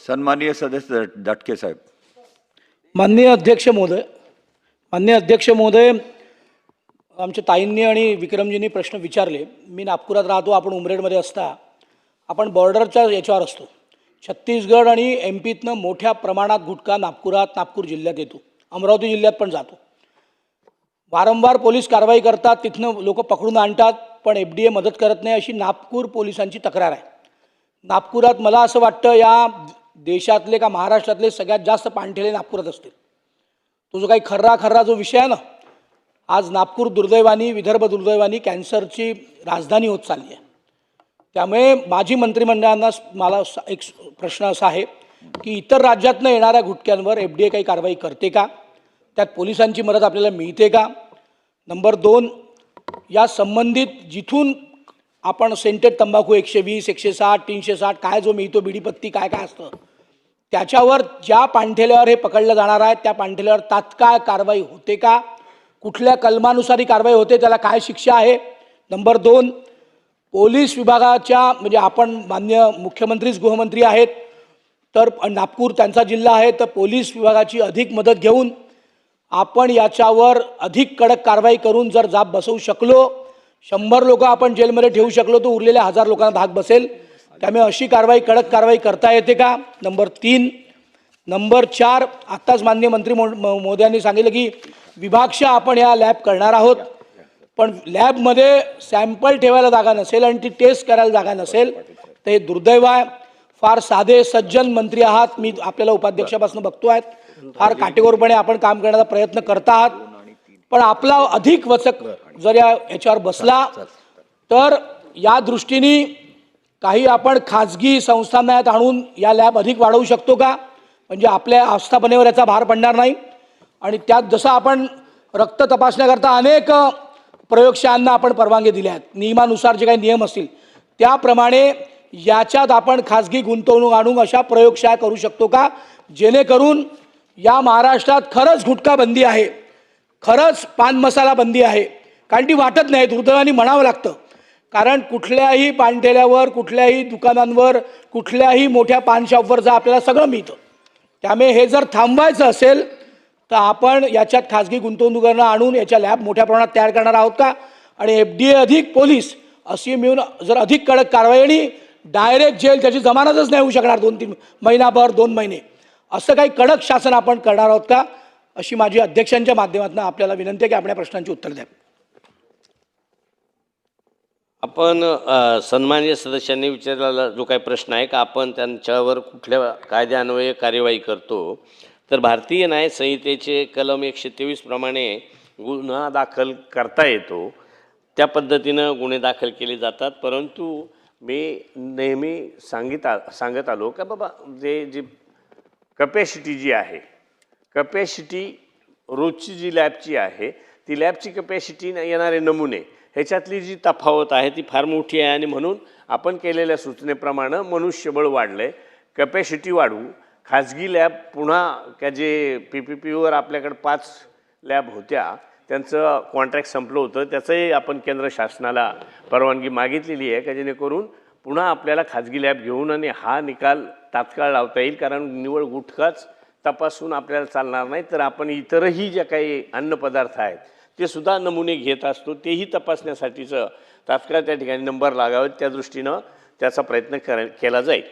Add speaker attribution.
Speaker 1: सन्माननीय सदस्य दटके साहेब.
Speaker 2: माननीय अध्यक्ष महोदय माननीय अध्यक्ष महोदय आमच्या ताईंनी आणि विक्रमजींनी प्रश्न विचारले. मी नागपुरात राहतो आपण उमरेडमध्ये असता. आपण बॉर्डरच्या याच्यावर असतो. छत्तीसगड आणि एम पीतनं मोठ्या प्रमाणात गुटखा नागपुरात नागपूर जिल्ह्यात येतो. अमरावती जिल्ह्यात पण जातो. वारंवार पोलीस कारवाई करतात तिथनं लोक पकडून आणतात पण एफ डी ए मदत करत नाही अशी नागपूर पोलिसांची तक्रार आहे. नागपुरात मला असं वाटतं या देशातले का महाराष्ट्रातले सगळ्यात जास्त पाणठेले नागपुरात असतील. तो जो काही खर्रा खर्रा जो विषय आहे ना आज नागपूर दुर्दैवानी विदर्भ दुर्दैवानी कॅन्सरची राजधानी होत चालली आहे. त्यामुळे माजी मंत्रिमंडळांना मला एक प्रश्न असा आहे की इतर राज्यातनं येणाऱ्या गुटख्यांवर एफ डी ए काही कारवाई करते का? त्यात पोलिसांची मदत आपल्याला मिळते का? नंबर दोन या संबंधित जिथून आपण सेंटेड तंबाखू एकशे वीस एकशे साठ तीनशे साठ काय जो मिळतो बिडीपत्ती काय काय असतं? त्याच्यावर ज्या पाणठेल्यावर हे पकडलं जाणार आहे त्या पाणठेल्यावर तात्काळ कारवाई होते का? कुठल्या कलमानुसार ही कारवाई होते त्याला काय शिक्षा आहे? नंबर दोन पोलीस विभागाच्या म्हणजे आपण मान्य मुख्यमंत्रीच गृहमंत्री आहेत तर नागपूर त्यांचा जिल्हा आहे तर पोलीस विभागाची अधिक मदत घेऊन आपण याच्यावर अधिक कडक कारवाई करून जर जाब बसवू शकलो शंभर लोक आपण जेलमध्ये ठेवू शकलो तर उरलेल्या हजार लोकांना धाक बसेल. त्यामुळे अशी कारवाई कडक कारवाई करता येते का? नंबर तीन. नंबर चार आत्ताच मान्य मंत्री मो म- सांगितलं की विभागशा आपण या लॅब करणार आहोत. पण लॅबमध्ये सॅम्पल ठेवायला जागा नसेल आणि ती टेस्ट करायला जागा नसेल तर हे दुर्दैव आहे. फार साधे सज्जन मंत्री आहात. मी आपल्याला उपाध्यक्षापासून बघतो आहेत फार काटेकोरपणे आपण काम करण्याचा प्रयत्न करता आहात. पण आपला अधिक वचक जर या याच्यावर बसला तर या दृष्टीने काही आपण खाजगी संस्थांना यात आणून या लॅब अधिक वाढवू शकतो का? म्हणजे आपल्या आस्थापनेवर याचा भार पडणार नाही. आणि त्यात जसं आपण रक्त तपासण्याकरता अनेक प्रयोगशाळांना आपण परवानगी दिल्या आहेत. नियमानुसार जे काही नियम असतील त्याप्रमाणे याच्यात आपण खाजगी गुंतवणूक आणून अशा प्रयोगशाळा करू शकतो का? जेणेकरून या महाराष्ट्रात खरंच गुटखा बंदी आहे. खरंच पान मसाला बंदी आहे. कारण ती वाटत नाही दुर्दैवाने म्हणावं लागतं. कारण कुठल्याही पानठेल्यावर कुठल्याही दुकानांवर कुठल्याही मोठ्या पानशॉपवर जर आपल्याला सगळं मिळतं. त्यामुळे हे जर थांबवायचं असेल तर आपण याच्यात खाजगी गुंतवणुकांना आणून याच्या लॅब मोठ्या प्रमाणात तयार करणार आहोत का? आणि एफ डी ए अधिक पोलीस अशी मिळून जर अधिक कडक कारवाई आणि डायरेक्ट जेल त्याची जमानतच नाही होऊ शकणार दोन तीन महिनाभर दोन महिने. असं काही कडक शासन आपण करणार आहोत का? अशी माझी अध्यक्षांच्या माध्यमातून आपल्याला विनंती आहे की आपण या प्रश्नांची उत्तर द्या
Speaker 3: आपण सन्मान्य सदस्यांनी विचारलेला जो काही प्रश्न आहे का आपण त्यांच्यावर कुठल्या कायद्यान्वये कार्यवाही करतो? तर भारतीय न्याय संहितेचे कलम एकशे तेवीस प्रमाणे गुन्हा दाखल करता येतो. त्या पद्धतीनं गुन्हे दाखल केले जातात. परंतु मी नेहमी सांगित आ सांगत आलो का बाबा जे जी कपॅसिटी जी आहे कपॅसिटी रोजची जी लॅबची आहे ती लॅबची कपॅसिटी येणारे नमुने ह्याच्यातली जी तफावत आहे ती फार मोठी आहे आणि म्हणून आपण केलेल्या सूचनेप्रमाणे मनुष्यबळ वाढलं आहे कपॅसिटी वाढवू. खाजगी लॅब पुन्हा का जे पी पी पीवर आपल्याकडे पाच लॅब होत्या त्यांचं कॉन्ट्रॅक्ट संपलं होतं त्याचंही आपण केंद्र शासनाला परवानगी मागितलेली आहे का जेणेकरून पुन्हा आपल्याला खाजगी लॅब घेऊन आणि हा निकाल तात्काळ लावता येईल कारण निवड गुटखाच तपासून आपल्याला चालणार नाही तर आपण इतरही ज्या काही अन्नपदार्थ आहेत ते सुद्धा नमुने घेत असतो तेही तपासण्यासाठीचं तात्काळ त्या ठिकाणी नंबर लागावेत. त्या दृष्टीनं त्याचा प्रयत्न कर केला जाईल.